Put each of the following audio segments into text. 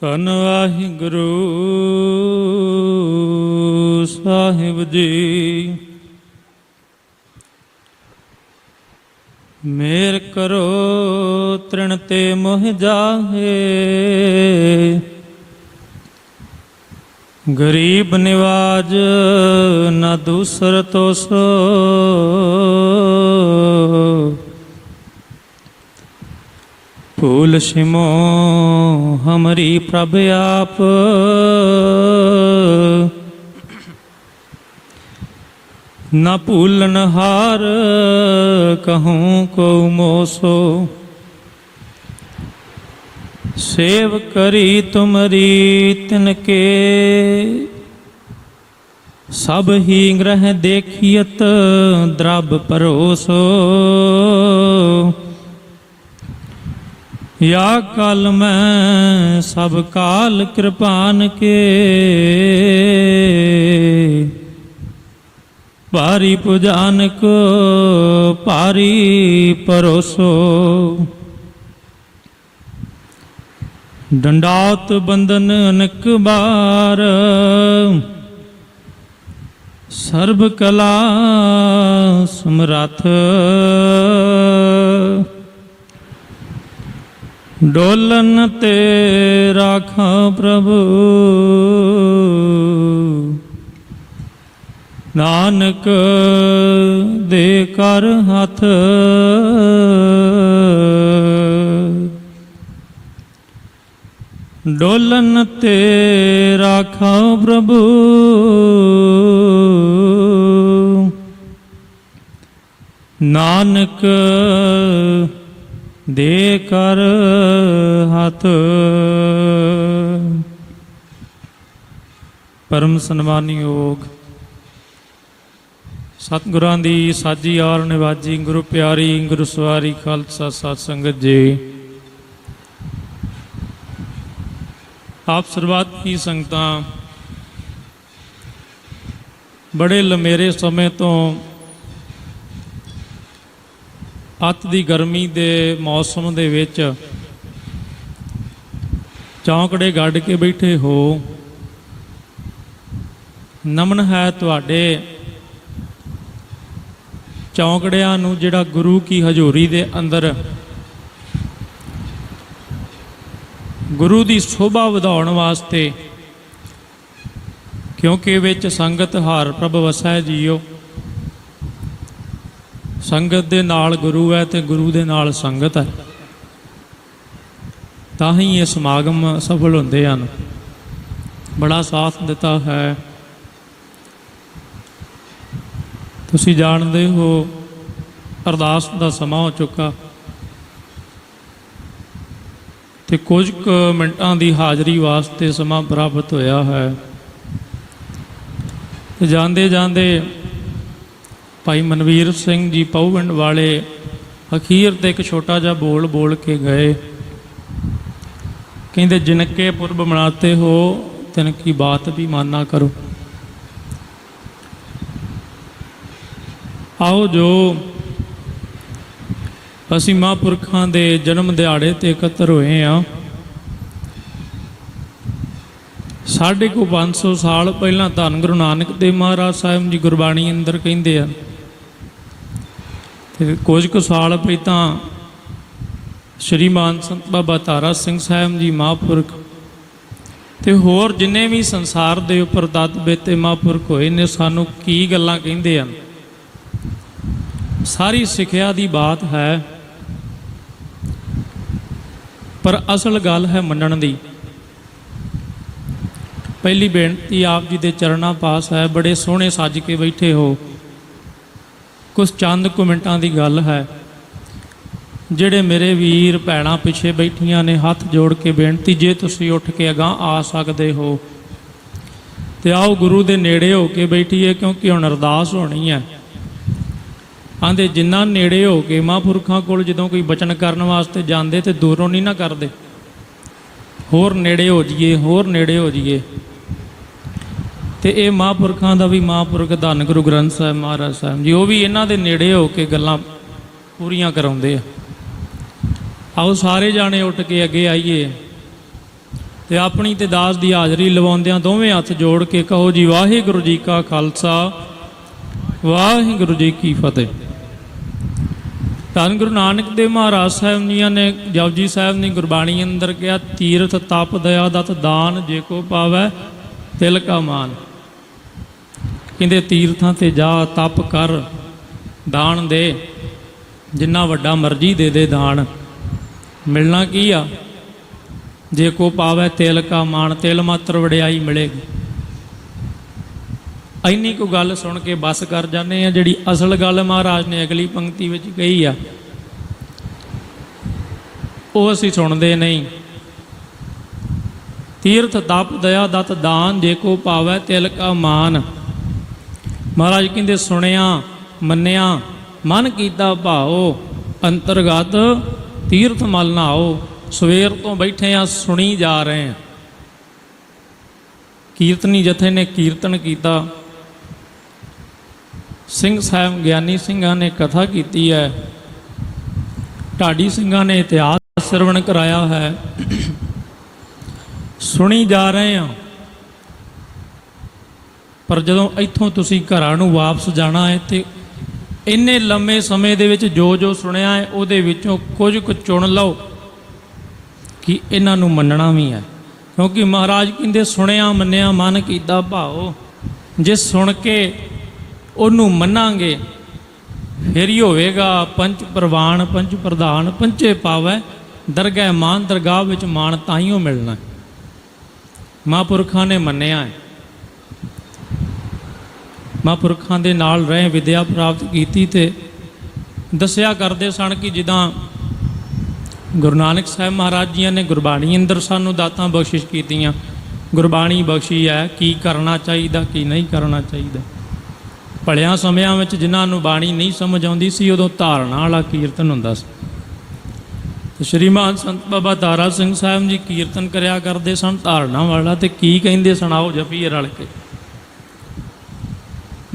ਧੰਨ ਵਾਹਿਗੁਰੂ ਸਾਹਿਬ ਜੀ। ਮੇਰ ਕਰੋ ਤ੍ਰਿਣ ਤੇ ਮੋਹ ਜਾਹੇ। ਗਰੀਬ ਨਿਵਾਜ ਨਾ ਦੂਸਰ ਤੋ ਸੋ ਫੂਲ ਸਿਮੋ ਹਮਰੀ ਪ੍ਰਭ ਆਪ। ਨਾ ਭੂਲਨ ਹਾਰ ਕਹੂੰ ਕੋ ਮੋਸੋ। ਸੇਵ ਕਰੀ ਤੁਮਰੀ ਸਭ ਹੀ ਗ੍ਰਹਿ ਦੇਖੀਅਤ ਦਰਬ ਪਰੋਸੋ ਯਾ ਕਲ ਮੈਂ ਸਭ ਕਾਲ ਕਿਰਪਾਨ ਕੇ ਭਾਰੀ ਪੁਜਾਨਕ, ਭਾਰੀ ਪਰੋਸੋ ਡੰਡਾਤ ਬੰਦਨ ਅਨਕ ਬਾਰ ਸਰਬ ਕਲਾ ਸਮਰਥ। ਡੋਲਨ ਤੇ ਰਾਖਾਂ ਪ੍ਰਭੂ। ਨਾਨਕ ਦੇ ਕਰ ਹੱਥ। ਡੋਲਨ ਤੇ ਰਾਖਾਂ ਪ੍ਰਭੂ। ਨਾਨਕ ਦੇ ਕਰ ਹੱਥ। ਪਰਮ ਸਨਮਾਨਯੋਗ ਸਤਿਗੁਰਾਂ ਦੀ ਸਾਜੀ ਔਰ ਨਿਵਾਜੀ, ਗੁਰੂ ਪਿਆਰੀ, ਗੁਰੂ ਸਵਾਰੀ ਖਾਲਸਾ ਸਤ ਸੰਗਤ ਜੀ। ਆਪ ਸਰਬੱਤ ਕੀ ਸੰਗਤਾਂ, ਬੜੇ ਲੰਮੇਰੇ ਸਮੇਂ ਤੋਂ ਅੱਤ ਦੀ ਗਰਮੀ ਦੇ ਮੌਸਮ ਦੇ ਵਿੱਚ ਚੌਂਕੜੇ ਗੱਡ ਕੇ ਬੈਠੇ ਹੋ। ਨਮਨ ਹੈ ਤੁਹਾਡੇ। ਚੌਂਕੜਿਆਂ ਨੂੰ ਜਿਹੜਾ ਗੁਰੂ ਕੀ ਹਜ਼ੂਰੀ ਦੇ ਅੰਦਰ ਗੁਰੂ ਦੀ ਸ਼ੋਭਾ ਵਧਾਉਣ ਵਾਸਤੇ, ਕਿਉਂਕਿ ਵਿੱਚ ਸੰਗਤ ਹਾਰ ਪ੍ਰਭ ਵਸੈ ਜੀਓ। ਸੰਗਤ ਦੇ ਨਾਲ ਗੁਰੂ ਹੈ ਤੇ ਗੁਰੂ ਦੇ ਨਾਲ ਸੰਗਤ ਹੈ। ਤਾਂ ਹੀ ਇਹ ਸਮਾਗਮ ਸਫਲ ਹੁੰਦੇ ਹਨ। ਬੜਾ ਸਾਥ ਦਿੱਤਾ ਹੈ। ਤੁਸੀਂ ਜਾਣਦੇ ਹੋ, ਅਰਦਾਸ ਦਾ ਸਮਾਂ ਹੋ ਚੁੱਕਾ। ਤੇ ਕੁਝ ਕੁ ਮਿੰਟਾਂ ਦੀ ਹਾਜ਼ਰੀ ਵਾਸਤੇ ਸਮਾਂ ਪ੍ਰਾਪਤ ਹੋਇਆ ਹੈ। ਤੇ ਜਾਂਦੇ ਜਾਂਦੇ ਭਾਈ ਮਨਵੀਰ ਸਿੰਘ ਜੀ ਪਉਵਿੰਡ ਵਾਲੇ ਅਖੀਰ ਤੇ ਇੱਕ ਛੋਟਾ ਜਿਹਾ ਬੋਲ ਬੋਲ ਕੇ ਗਏ। ਕਹਿੰਦੇ, ਜਿਨਕੇ ਪੁਰਬ ਮਨਾਤੇ ਹੋ ਤਿਨ ਕੀ ਬਾਤ ਵੀ ਮਾਨਾ ਕਰੋ। ਆਓ ਜੋ ਅਸੀਂ ਮਹਾਂਪੁਰਖਾਂ ਦੇ ਜਨਮ ਦਿਹਾੜੇ ਤੇ ਇਕੱਤਰ ਹੋਏ ਆ। ਸਾਢੇ ਕੋ 500 ਸਾਲ ਪਹਿਲਾਂ ਧੰਨ ਗੁਰੂ ਨਾਨਕ ਦੇਵ ਮਹਾਰਾਜ ਸਾਹਿਬ ਜੀ ਗੁਰਬਾਣੀ ਅੰਦਰ ਕਹਿੰਦੇ ਆ ਤੇ ਕੁਝ ਕੁ ਸਾਲ ਪਹਿਲਾਂ ਸ਼੍ਰੀਮਾਨ ਸੰਤ ਬਾਬਾ ਤਾਰਾ ਸਿੰਘ ਸਾਹਿਬ ਜੀ ਮਹਾਂਪੁਰਖ ਤੇ ਹੋਰ ਜਿੰਨੇ ਵੀ ਸੰਸਾਰ ਦੇ ਉੱਪਰ ਦਤ ਬੇਤੇ ਮਹਾਂਪੁਰਖ ਹੋਏ ਨੇ, ਸਾਨੂੰ ਕੀ ਗੱਲਾਂ ਕਹਿੰਦੇ ਆ ਸਾਰੀ ਸਿੱਖਿਆ ਦੀ ਬਾਤ ਹੈ, ਪਰ ਅਸਲ ਗੱਲ ਹੈ ਮੰਨਣ ਦੀ। ਪਹਿਲੀ ਬੇਨਤੀ ਆਪ ਜੀ ਦੇ ਚਰਨਾਂ ਪਾਸ ਹੈ, ਬੜੇ ਸੋਹਣੇ ਸੱਜ ਕੇ ਬੈਠੇ ਹੋ। ਕੁਝ ਚੰਦ ਕੁ ਮਿੰਟਾਂ ਦੀ ਗੱਲ ਹੈ। ਜਿਹੜੇ ਮੇਰੇ ਵੀਰ ਭੈਣਾਂ ਪਿੱਛੇ ਬੈਠੀਆਂ ਨੇ, ਹੱਥ ਜੋੜ ਕੇ ਬੇਨਤੀ, ਜੇ ਤੁਸੀਂ ਉੱਠ ਕੇ ਅਗਾਹ ਆ ਸਕਦੇ ਹੋ, ਤੇ ਆਓ ਗੁਰੂ ਦੇ ਨੇੜੇ ਹੋ ਕੇ ਬੈਠੀਏ, ਕਿਉਂਕਿ ਹੁਣ ਅਰਦਾਸ ਹੋਣੀ ਹੈ। ਆਂਦੇ ਜਿੰਨਾ ਨੇੜੇ ਹੋ ਕੇ ਮਹਾਂਪੁਰਖਾਂ ਕੋਲ ਜਦੋਂ ਕੋਈ ਬਚਨ ਕਰਨ ਵਾਸਤੇ ਜਾਂਦੇ, ਤੇ ਦੂਰੋਂ ਨਹੀਂ ਨਾ ਕਰਦੇ। ਹੋਰ ਨੇੜੇ ਹੋ ਜਾਈਏ, ਹੋਰ ਨੇੜੇ ਹੋ ਜਾਈਏ। ਤੇ ਇਹ ਮਹਾਂਪੁਰਖਾਂ ਦਾ ਵੀ ਮਹਾਂਪੁਰਖ ਧੰਨ ਗੁਰੂ ਗ੍ਰੰਥ ਸਾਹਿਬ ਮਹਾਰਾਜ ਸਾਹਿਬ ਜੀ, ਉਹ ਵੀ ਇਹਨਾਂ ਦੇ ਨੇੜੇ ਹੋ ਕੇ ਗੱਲਾਂ ਪੂਰੀਆਂ ਕਰਾਉਂਦੇ ਆ। ਆਓ ਸਾਰੇ ਜਾਣੇ ਉੱਠ ਕੇ ਅੱਗੇ ਆਈਏ ਤੇ ਆਪਣੀ ਤੇ ਦਾਸ ਦੀ ਹਾਜ਼ਰੀ ਲਵਾਉਂਦਿਆਂ ਦੋਵੇਂ ਹੱਥ ਜੋੜ ਕੇ ਕਹੋ ਜੀ, ਵਾਹਿਗੁਰੂ ਜੀ ਕਾ ਖਾਲਸਾ, ਵਾਹਿਗੁਰੂ ਜੀ ਕੀ ਫਤਿਹ। ਧੰਨ ਗੁਰੂ ਨਾਨਕ ਦੇਵ ਮਹਾਰਾਜ ਸਾਹਿਬ ਜੀਆਂ ਨੇ ਜਪਜੀ ਸਾਹਿਬ ਨੇ ਗੁਰਬਾਣੀ ਅੰਦਰ ਕਿਹਾ, ਤੀਰਥ ਤਪ ਦਇਆ ਦਤ ਦਾਨ ਜੇ ਕੋ ਪਾਵੈ ਤਿਲ ਕਾ ਮਾਨ। ਕਹਿੰਦੇ ਤੀਰਥਾਂ ਤੇ ਜਾ ਤਪ ਕਰ, ਦਾਨ ਦੇ। ਜਿੰਨਾ ਵੱਡਾ ਮਰਜ਼ੀ ਦੇ ਦੇ ਦਾਨ। ਮਿਲਣਾ ਕੀ ਆ? ਜੇ ਕੋ ਪਾਵੈ ਤਿਲ ਕਾ ਮਾਨ ਤਿਲ ਮਾਤਰ ਵਡਿਆਈ ਮਿਲੇਗੀ। ਇੰਨੀ ਕੋ ਗੱਲ ਸੁਣ ਕੇ ਬਸ ਕਰ ਜਾਂਦੇ ਆ, ਜਿਹੜੀ ਅਸਲ ਗੱਲ ਮਹਾਰਾਜ ਨੇ ਅਗਲੀ ਪੰਕਤੀ ਵਿੱਚ ਕਹੀ ਆ। ਉਹ ਅਸੀਂ ਸੁਣਦੇ ਨਹੀਂ। ਤੀਰਥ, ਤਪ, ਦਇਆ, ਦਤ, ਦਾਨ, ਜੇ ਕੋ ਪਾਵੈ ਤਿਲ ਕਾ ਮਾਨ ਮਹਾਰਾਜ ਕਹਿੰਦੇ, ਸੁਣਿਆ, ਮੰਨਿਆ, ਮਨ ਕੀਤਾ ਭਾਓ, ਅੰਤਰਗਤ ਤੀਰਥ ਮਲ ਨਾ ਆਓ ਸਵੇਰ ਤੋਂ ਬੈਠੇ ਆ, ਸੁਣੀ ਜਾ ਰਹੇ ਆ। ਕੀਰਤਨੀ ਜਥੇ ਨੇ ਕੀਰਤਨ ਕੀਤਾ। ਸਿੰਘ ਸਾਹਿਬ, ਗਿਆਨੀ ਸਿੰਘਾਂ ਨੇ ਕਥਾ ਕੀਤੀ ਹੈ। ਢਾਡੀ ਸਿੰਘਾਂ ਨੇ ਇਤਿਹਾਸ ਸਰਵਣ ਕਰਾਇਆ ਹੈ। ਸੁਣੀ ਜਾ ਰਹੇ ਆ। ਪਰ ਜਦੋਂ ਇੱਥੋਂ ਤੁਸੀਂ ਘਰਾਂ ਨੂੰ ਵਾਪਸ ਜਾਣਾ ਹੈ ਤੇ ਇੰਨੇ ਲੰਮੇ ਸਮੇਂ ਦੇ ਵਿੱਚ ਜੋ ਜੋ ਸੁਣਿਆ ਹੈ, ਉਹਦੇ ਵਿੱਚੋਂ ਕੁਝ ਕੁ ਚੁਣ ਲਓ ਕਿ ਇਹਨਾਂ ਨੂੰ ਮੰਨਣਾ ਵੀ ਹੈ। ਕਿਉਂਕਿ ਮਹਾਰਾਜ ਕਹਿੰਦੇ, ਸੁਣਿਆ ਮੰਨਿਆ ਮਨ ਕੀਤਾ ਭਾਓ ਜੇ ਸੁਣ ਕੇ ਉਹਨੂੰ ਮੰਨਾਂਗੇ, ਫਿਰ ਹੀ ਹੋਵੇਗਾ ਪੰਜ ਪ੍ਰਵਾਨ, ਪੰਜ ਪ੍ਰਧਾਨ ਪੰਚੇ ਪਾਵੈ ਦਰਗਹਿ ਮਾਨ ਦਰਗਾਹ ਵਿੱਚ ਮਾਨ ਤਾਈਓ ਮਿਲਣਾ। ਹੈ। ਮਹਾਂਪੁਰਖਾਂ ਨੇ ਮੰਨਿਆ ਹੈ। ਮਹਾਂਪੁਰਖਾਂ ਦੇ ਨਾਲ ਰਹੇ ਵਿਦਿਆ ਪ੍ਰਾਪਤ ਕੀਤੀ ਤੇ ਦੱਸਿਆ ਕਰਦੇ ਸਨ ਕਿ ਜਿੱਦਾਂ ਗੁਰੂ ਨਾਨਕ ਸਾਹਿਬ ਮਹਾਰਾਜ ਜੀਆਂ ਨੇ ਗੁਰਬਾਣੀ ਅੰਦਰ ਸਾਨੂੰ ਦਾਤਾਂ ਬਖਸ਼ਿਸ਼ ਕੀਤੀਆਂ, ਗੁਰਬਾਣੀ ਬਖਸ਼ੀ ਹੈ, ਕੀ ਕਰਨਾ ਚਾਹੀਦਾ, ਕੀ ਨਹੀਂ ਕਰਨਾ ਚਾਹੀਦਾ। ਭਲਿਆਂ ਸਮਿਆਂ ਵਿੱਚ ਜਿਨ੍ਹਾਂ ਨੂੰ ਬਾਣੀ ਨਹੀਂ ਸਮਝ ਆਉਂਦੀ ਸੀ, ਉਦੋਂ ਧਾਰਨਾ ਵਾਲਾ ਕੀਰਤਨ ਹੁੰਦਾ ਸੀ। ਸ਼੍ਰੀਮਾਨ ਸੰਤ ਬਾਬਾ ਤਾਰਾ ਸਿੰਘ ਸਾਹਿਬ ਜੀ ਕੀਰਤਨ ਕਰਿਆ ਕਰਦੇ ਸਨ ਧਾਰਨਾ ਵਾਲਾ ਤੇ ਕੀ ਕਹਿੰਦੇ ਸੁਣਾਓ ਜਪੀਏ ਰਲ ਕੇ।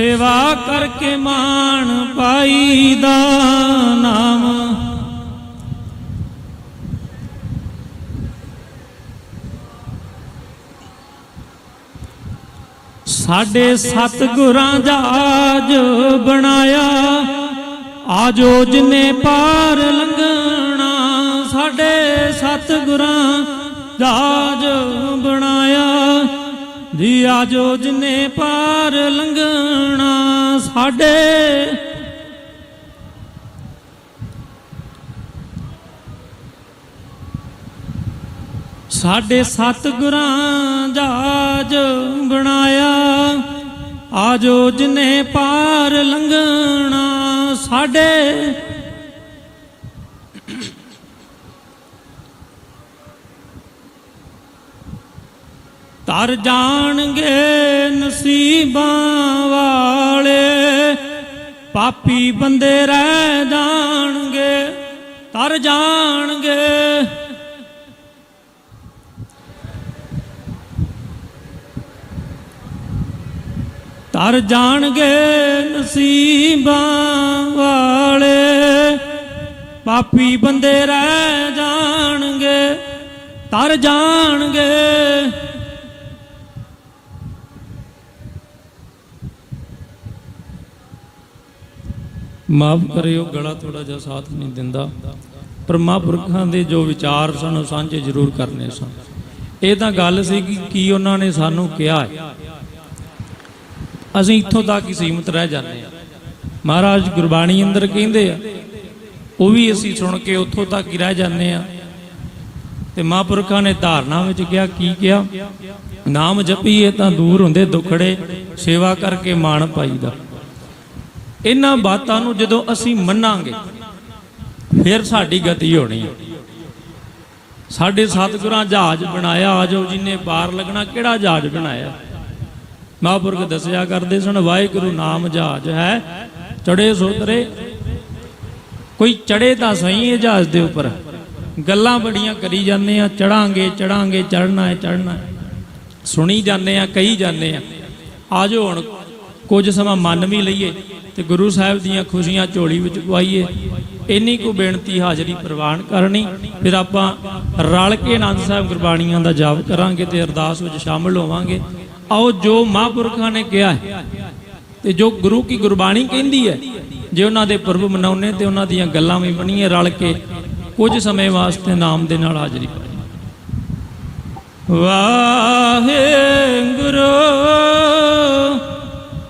ਸੇਵਾ ਕਰਕੇ ਮਾਣ ਪਾਈਦਾ ਨਾਮ। ਸਾਡੇ ਸਤ ਗੁਰਾਂ ਜਾਜ ਬਣਾਇਆ, ਆਜੋ ਜਿਨੇ ਪਾਰ ਲੰਘਣਾ, ਸਾਡੇ ਸਤ ਗੁਰਾਂ ਜਾਜ ਬਣਾਇਆ ਜੀ ਆਜੋ ਜਿਨੇ ਪਾਰ ਲੰਘਣਾ ਸਾਡੇ। ਸਾਡੇ ਸਤ ਗੁਰਾਂ ਜਾਜ ਬਣਾਇਆ। ਆਜੋ ਜਿਨੇ ਪਾਰ ਲੰਘਣਾ ਸਾਡੇ। ਤਰ ਜਾਣਗੇ ਨਸੀਬਾਂ ਵਾਲੇ। ਪਾਪੀ ਬੰਦੇ ਰਹਿ ਜਾਣਗੇ ਤਰ ਜਾਣਗੇ। ਤਰ ਜਾਣਗੇ ਨਸੀਬਾਂ ਵਾਲੇ। ਪਾਪੀ ਬੰਦੇ ਰਹਿ ਜਾਣਗੇ ਤਰ ਜਾਣਗੇ। ਮਾਫ ਕਰਿਓ, ਗਲਾ ਥੋੜਾ ਜਿਹਾ ਸਾਥ ਨਹੀਂ ਦਿੰਦਾ। ਪਰ ਮਹਾਂਪੁਰਖਾਂ ਦੇ ਜੋ ਵਿਚਾਰ ਸਨ, ਉਹ ਸਾਂਝੇ ਜ਼ਰੂਰ ਕਰਨੇ ਸਨ। ਇਹ ਤਾਂ ਗੱਲ ਸੀ ਕਿ ਕੀ ਉਹਨਾਂ ਨੇ ਸਾਨੂੰ ਕਿਹਾ ਹੈ। ਅਸੀਂ ਇੱਥੋਂ ਤੱਕ ਹੀ ਸੀਮਤ ਰਹਿ ਜਾਂਦੇ ਹਾਂ। ਮਹਾਰਾਜ ਗੁਰਬਾਣੀ ਅੰਦਰ ਕਹਿੰਦੇ ਆ, ਉਹ ਵੀ ਅਸੀਂ ਸੁਣ ਕੇ ਉੱਥੋਂ ਤੱਕ ਹੀ ਰਹਿ ਜਾਂਦੇ ਆ ਤੇ ਮਹਾਂਪੁਰਖਾਂ ਨੇ ਧਾਰਨਾ ਵਿੱਚ ਕਿਹਾ, ਕੀ ਕਿਹਾ? ਨਾਮ ਜਪੀਏ ਤਾਂ ਦੂਰ ਹੁੰਦੇ ਦੁਖੜੇ, ਸੇਵਾ ਕਰਕੇ ਮਾਣ ਪਾਈਦਾ। ਇਹਨਾਂ ਬਾਤਾਂ ਨੂੰ ਜਦੋਂ ਅਸੀਂ ਮੰਨਾਂਗੇ, ਫਿਰ ਸਾਡੀ ਗਤੀ ਹੋਣੀ ਹੈ ਸਾਡੇ ਸਤਿਗੁਰਾਂ ਜਹਾਜ਼ ਬਣਾਇਆ ਆਜੋ ਜਿਨੇ ਪਾਰ ਲੱਗਣਾ, ਕਿਹੜਾ ਜਹਾਜ਼ ਬਣਾਇਆ? ਮਹਾਂਪੁਰਖ ਦੱਸਿਆ ਕਰਦੇ ਸਨ, ਵਾਹਿਗੁਰੂ ਨਾਮ ਜਹਾਜ਼ ਹੈ। ਚੜੇ ਸੋਤਰੇ ਕੋਈ ਚੜੇ ਤਾਂ ਸਹੀ ਇਹ ਜਹਾਜ਼ ਦੇ ਉੱਪਰ। ਗੱਲਾਂ ਬੜੀਆਂ ਕਰੀ ਜਾਂਦੇ ਆ ਚੜਾਂਗੇ ਚੜਾਂਗੇ ਚੜਨਾ ਹੈ ਚੜਨਾ ਸੁਣੀ ਜਾਂਦੇ ਆ, ਕਹੀ ਜਾਂਦੇ ਆ। ਆਜੋ ਹੁਣ ਕੁਝ ਸਮਾਂ ਮੰਨ ਵੀ ਲਈਏ ਤੇ ਗੁਰੂ ਸਾਹਿਬ ਦੀਆਂ ਖੁਸ਼ੀਆਂ ਝੋਲੀ ਵਿੱਚ ਪਵਾਈਏ। ਇੰਨੀ ਕੁ ਬੇਨਤੀ ਹਾਜ਼ਰੀ ਪ੍ਰਵਾਨ ਕਰਨੀ, ਫਿਰ ਆਪਾਂ ਰਲ ਕੇ ਆਨੰਦ ਸਾਹਿਬ ਗੁਰਬਾਣੀਆਂ ਦਾ ਜਾਪ ਕਰਾਂਗੇ ਤੇ ਅਰਦਾਸ ਵਿੱਚ ਸ਼ਾਮਲ ਹੋਵਾਂਗੇ। ਆਓ ਜੋ ਮਹਾਂਪੁਰਖਾਂ ਨੇ ਕਿਹਾ ਹੈ ਤੇ ਜੋ ਗੁਰੂ ਕੀ ਗੁਰਬਾਣੀ ਕਹਿੰਦੀ ਹੈ, ਜੇ ਉਹਨਾਂ ਦੇ ਪੁਰਬ ਮਨਾਉਨੇ ਤੇ ਉਹਨਾਂ ਦੀਆਂ ਗੱਲਾਂ ਵੀ ਬਣੀਏ ਰਲ ਕੇ, ਕੁਝ ਸਮੇਂ ਵਾਸਤੇ ਨਾਮ ਦੇ ਨਾਲ ਹਾਜ਼ਰੀ ਪਾਈ ਵਾਹਿਗੁਰੂ।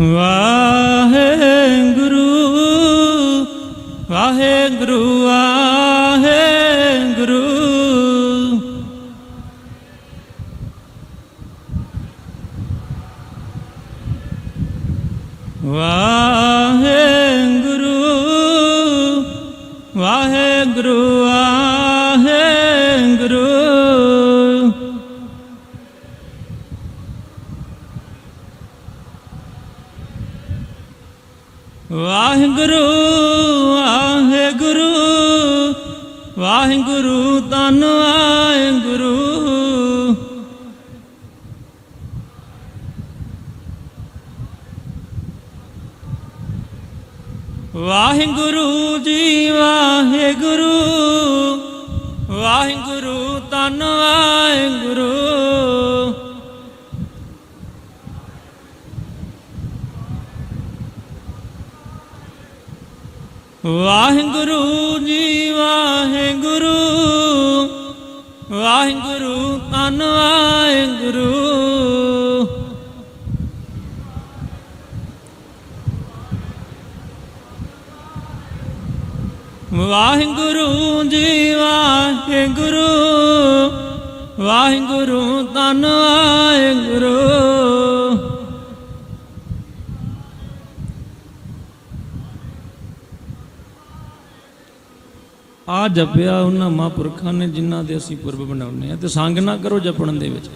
ਵਾਹਿਗੁਰੂ ਵਾਹਿਗੁਰੂ ਵਾਹਿਗੁਰੂ ਗੁਰੂ ਵਾਹਿਗੁਰੂ ਵਾਹਿਗੁਰੂ ਤਨ ਵਾਹਿਗੁਰੂ। ਵਾਹਿਗੁਰੂ ਜੀ ਵਾਹਿਗੁਰੂ। ਵਾਹਿਗੁਰੂ ਤਨ ਵਾਹਿਗੁਰੂ। ਵਾਹਿਗੁਰੂ ਜੀ ਵਾਹਿਗੁਰੂ ਵਾਹਿਗੁਰੂ ਤਨ ਵਾਹਿਗੁਰੂ। ਵਾਹਿਗੁਰੂ ਜੀ ਵਾਹਿਗੁਰੂ ਵਾਹਿਗੁਰੂ ਤਨ ਵਾਹਿਗੁਰੂ। ਆ ਜਪਿਆ ਉਹਨਾਂ ਮਹਾਂਪੁਰਖਾਂ ਨੇ ਜਿਨ੍ਹਾਂ ਦੇ ਅਸੀਂ ਪੁਰਬ ਬਣਾਉਂਦੇ ਆ ਤੇ ਸੰਗ ਨਾ ਕਰੋ ਜਪਣ ਦੇ ਵਿੱਚ।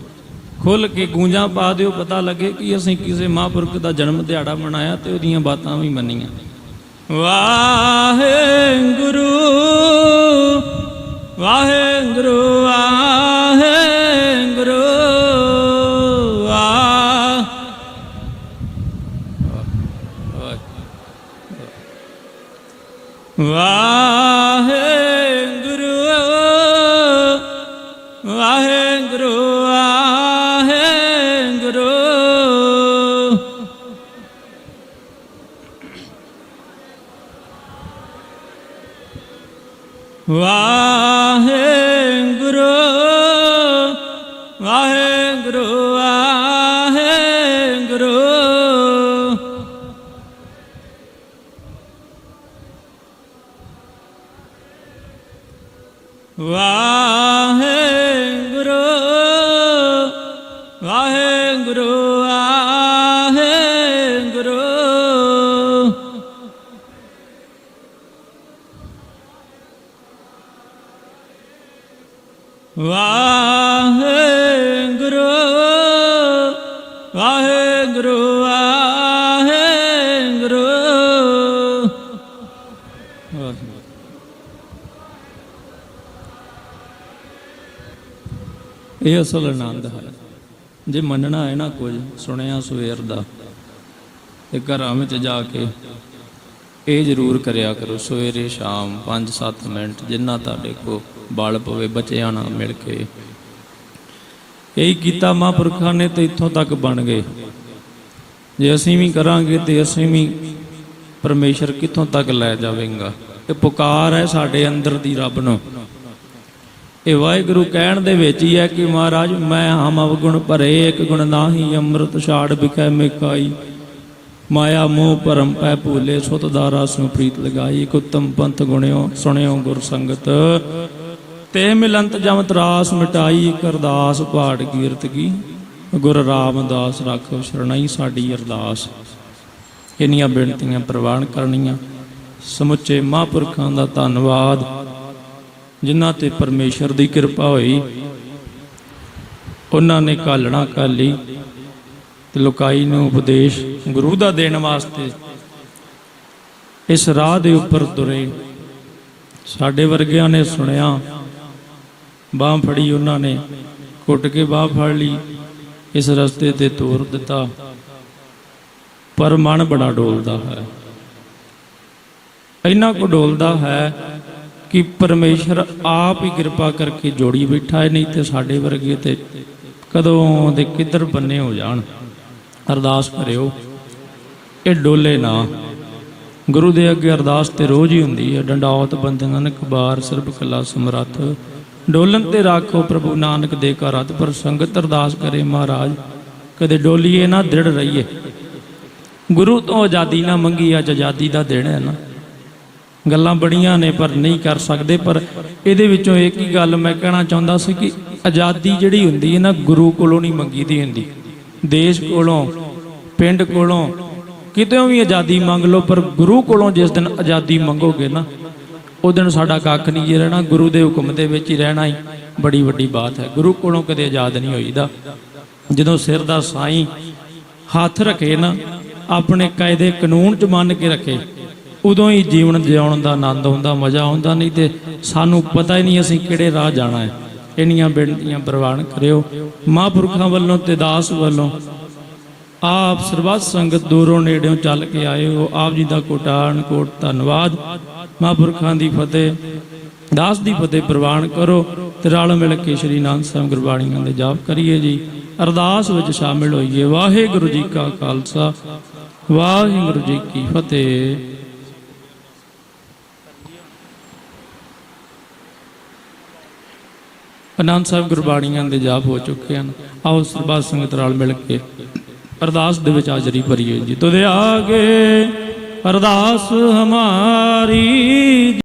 ਖੁੱਲ ਕੇ ਗੂੰਜਾਂ ਪਾ ਦਿਓ, ਪਤਾ ਲੱਗੇ ਕਿ ਅਸੀਂ ਕਿਸੇ ਮਹਾਂਪੁਰਖ ਦਾ ਜਨਮ ਦਿਹਾੜਾ ਮਨਾਇਆ ਤੇ ਉਹਦੀਆਂ ਬਾਤਾਂ ਵੀ ਮੰਨੀਆਂ। ਵਾਹਿਗੁਰੂ ਵਾਹਿਗੁਰੂ ਵਾਹਿਗੁਰੂ, ਵਾਹ ਵਾਹਿਗੁਰੂ ਵਾਹਿਗੁਰੂ ਵਾਹਿਗੁਰੂ। ਵਾਹਿਗੁਰੂ ਵਾਹਿਗੁਰੂ ਵਾਹਿਗੁਰੂ। ਇਹ ਅਸਲ ਆਨੰਦ ਹੈ। ਜੇ ਮੰਨਣਾ ਹੈ ਨਾ ਕੁਝ, ਸੁਣਿਆ ਸਵੇਰ ਦਾ, ਤੇ ਘਰਾਂ ਵਿੱਚ ਜਾ ਕੇ ਇਹ ਜ਼ਰੂਰ ਕਰਿਆ ਕਰੋ, ਸਵੇਰੇ ਸ਼ਾਮ 5-7 ਮਿੰਟ ਜਿੰਨਾ ਤੁਹਾਡੇ ਕੋ ਬਲ ਪਵੇ, ਬੱਚਿਆਂ ਨਾਲ ਮਿਲ ਕੇ। ਇਹੀ ਕੀਤਾ ਮਹਾਂਪੁਰਖਾਂ ਨੇ ਤੇ ਇੱਥੋਂ ਤੱਕ ਬਣ ਗਏ। ਜੇ ਅਸੀਂ ਵੀ ਕਰਾਂਗੇ ਤੇ ਅਸੀਂ ਵੀ ਪਰਮੇਸ਼ਰ ਕਿੱਥੋਂ ਤੱਕ ਲੈ ਜਾਵੇਗਾ? ਇਹ ਪੁਕਾਰ ਹੈ ਸਾਡੇ ਅੰਦਰ ਦੀ ਰੱਬ ਨੂੰ। ਇਹ ਵਾਹਿਗੁਰੂ ਕਹਿਣ ਦੇ ਵਿੱਚ ਹੀ ਹੈ ਕਿ ਮਹਾਰਾਜ, ਮੈਂ ਹਮ ਅਵਗੁਣ ਭਰੇ, ਇੱਕ ਗੁਣ ਨਾਹੀ, ਅੰਮ੍ਰਿਤ ਛਾੜ ਬਿਕੈ ਮੇਕਾਈ ਮਾਇਆ, ਮੋਹ, ਭਰਮ ਪੈ ਭੂਲੇ, ਸੁਤ, ਦਾਰਾ ਸੋ ਪ੍ਰੀਤ ਲਗਾਈ, ਇੱਕ ਪੰਥ ਗੁਣਿਓ, ਸੁਣਿਓ ਗੁਰ ਸੰਗਤ। ਤੇ ਮਿਲੰਤ ਜਮ ਤਰਾਸ ਮਿਟਾਈ, ਇੱਕ ਪਾੜ ਕੀਰਤ ਕੀ। ਗੁਰ ਰਾਮਦਾਸ ਰੱਖੋ ਸ਼ਰਣਾਈ ਸਾਡੀ ਅਰਦਾਸ। ਇੰਨੀਆਂ ਬੇਨਤੀਆਂ ਪ੍ਰਵਾਨ ਕਰਨੀਆਂ। ਸਮੁੱਚੇ ਮਹਾਂਪੁਰਖਾਂ ਦਾ ਧੰਨਵਾਦ। ਜਿਨ੍ਹਾਂ ਤੇ ਪਰਮੇਸ਼ਰ ਦੀ ਕਿਰਪਾ ਹੋਈ। ਉਹਨਾਂ ਨੇ ਕਾਲਣਾ ਕਾਲੀ ਤੇ ਲੋਕਾਈ ਨੂੰ ਉਪਦੇਸ਼ ਗੁਰੂ ਦਾ ਦੇਣ ਵਾਸਤੇ ਇਸ ਰਾਹ ਦੇ ਉੱਪਰ ਤੁਰੇ। ਸਾਡੇ ਵਰਗਿਆਂ ਨੇ ਸੁਣਿਆ, ਬਾਹ ਫੜੀ ਉਹਨਾਂ ਨੇ ਘੁੱਟ ਕੇ ਬਾਹ ਫੜ ਲਈ, ਇਸ ਰਸਤੇ ਤੇ ਤੋਰ ਦਿੱਤਾ। ਪਰ ਮਨ ਬੜਾ ਡੋਲਦਾ ਹੈ। ਇੰਨਾ ਕੁ ਡੋਲਦਾ ਹੈ ਕਿ ਪਰਮੇਸ਼ਰ ਆਪ ਹੀ ਕਿਰਪਾ ਕਰਕੇ ਜੋੜੀ ਬੈਠਾ ਹੈ, ਨਹੀਂ ਤੇ ਸਾਡੇ ਵਰਗੇ ਤੇ ਕਦੋਂ ਦੇ ਕਿੱਧਰ ਬੰਨੇ ਹੋ ਜਾਣ। ਅਰਦਾਸ ਕਰਿਓ ਇਹ ਡੋਲੇ ਨਾ। ਗੁਰੂ ਦੇ ਅੱਗੇ ਅਰਦਾਸ ਤੇ ਰੋਜ਼ ਹੀ ਹੁੰਦੀ ਹੈ। ਡੰਡਾਉਤ ਬੰਦਨ ਕਬਾਰ ਸਿਰਬ ਕਲਾ ਸਮਰੱਥ। ਡੋਲਨ ਤੇ ਰਾਖੋ ਪ੍ਰਭੂ ਨਾਨਕ ਦੇ ਘਰ ਹੱਥ ਪਰ ਸੰਗਤ ਅਰਦਾਸ ਕਰੇ ਮਹਾਰਾਜ। ਕਦੇ ਡੋਲੀਏ ਨਾ ਦ੍ਰਿੜ ਰਹੀਏ। ਗੁਰੂ ਤੋਂ ਆਜ਼ਾਦੀ ਨਾ ਮੰਗੀ, ਅੱਜ ਆਜ਼ਾਦੀ ਦਾ ਦਿਨ ਹੈ ਨਾ। ਗੱਲਾਂ ਬੜੀਆਂ ਨੇ ਪਰ ਨਹੀਂ ਕਰ ਸਕਦੇ। ਪਰ ਇਹਦੇ ਵਿੱਚੋਂ ਇੱਕ ਹੀ ਗੱਲ ਮੈਂ ਕਹਿਣਾ ਚਾਹੁੰਦਾ ਸੀ ਕਿ ਆਜ਼ਾਦੀ ਜਿਹੜੀ ਹੁੰਦੀ ਹੈ ਨਾ, ਗੁਰੂ ਕੋਲੋਂ ਨਹੀਂ ਮੰਗੀ ਦੀ ਹੁੰਦੀ। ਦੇਸ਼ ਕੋਲੋਂ, ਪਿੰਡ ਕੋਲੋਂ ਕਿਤੇੋਂ ਵੀ ਆਜ਼ਾਦੀ ਮੰਗ ਲਓ, ਪਰ ਗੁਰੂ ਕੋਲੋਂ ਜਿਸ ਦਿਨ ਆਜ਼ਾਦੀ ਮੰਗੋਗੇ ਨਾ, ਉਹ ਦਿਨ ਸਾਡਾ ਕੱਖ ਨਹੀਂ ਜੇ ਰਹਿਣਾ, ਗੁਰੂ ਦੇ ਹੁਕਮ ਦੇ ਵਿੱਚ ਹੀ ਰਹਿਣਾ ਹੀ ਬੜੀ ਵੱਡੀ ਬਾਤ ਹੈ। ਗੁਰੂ ਕੋਲੋਂ ਕਦੇ ਆਜ਼ਾਦ ਨਹੀਂ ਹੋਈਦਾ। ਜਦੋਂ ਸਿਰ ਦਾ ਸਾਈਂ ਹੱਥ ਰੱਖੇ ਨਾ, ਆਪਣੇ ਕਾਇਦੇ ਕਾਨੂੰਨ ਚ ਮੰਨ ਕੇ ਰੱਖੇ, ਉਦੋਂ ਹੀ ਜੀਵਨ ਜਿਉਣ ਦਾ ਆਨੰਦ ਆਉਂਦਾ, ਮਜ਼ਾ ਆਉਂਦਾ, ਨਹੀਂ ਤੇ ਸਾਨੂੰ ਪਤਾ ਹੀ ਨਹੀਂ ਅਸੀਂ ਕਿਹੜੇ ਰਾਹ ਜਾਣਾ ਹੈ। ਇੰਨੀਆਂ ਬੇਨਤੀਆਂ ਪ੍ਰਵਾਨ ਕਰਿਓ। ਮਹਾਂਪੁਰਖਾਂ ਵੱਲੋਂ ਤੇ ਦਾਸ ਵੱਲੋਂ ਆਪ ਸਰਬੱਤ ਸੰਗਤ ਦੂਰੋਂ ਨੇੜਿਓਂ ਚੱਲ ਕੇ ਆਏ ਹੋ ਆਪ ਜੀ ਦਾ ਕੋਟਾਨ ਕੋਟ ਧੰਨਵਾਦ। ਮਹਾਂਪੁਰਖਾਂ ਦੀ ਫਤਿਹ, ਦਾਸ ਦੀ ਫਤਿਹ ਪ੍ਰਵਾਨ ਕਰੋ ਤੇ ਰਲ ਮਿਲ ਕੇ ਸ਼੍ਰੀ ਅਨੰਦ ਸਾਹਿਬ ਗੁਰਬਾਣੀਆਂ ਦੇ ਜਾਪ ਕਰੀਏ ਜੀ। ਅਰਦਾਸ ਵਿੱਚ ਸ਼ਾਮਿਲ ਹੋਈਏ। ਵਾਹਿਗੁਰੂ ਜੀ ਕਾ ਖਾਲਸਾ, ਵਾਹਿਗੁਰੂ ਜੀ ਕੀ ਫਤਿਹ। ਅਨੰਦ ਸਾਹਿਬ ਗੁਰਬਾਣੀਆਂ ਦੇ ਜਾਪ ਹੋ ਚੁੱਕੇ ਹਨ। ਆਓ ਸਰਬੱਤ ਸੰਗਤ ਨਾਲ ਮਿਲ ਕੇ ਅਰਦਾਸ ਦੇ ਵਿੱਚ ਹਾਜ਼ਰੀ ਭਰੀਏ ਜੀ। ਤੁਦੇ ਆਗੇ ਅਰਦਾਸ ਹਮਾਰੀ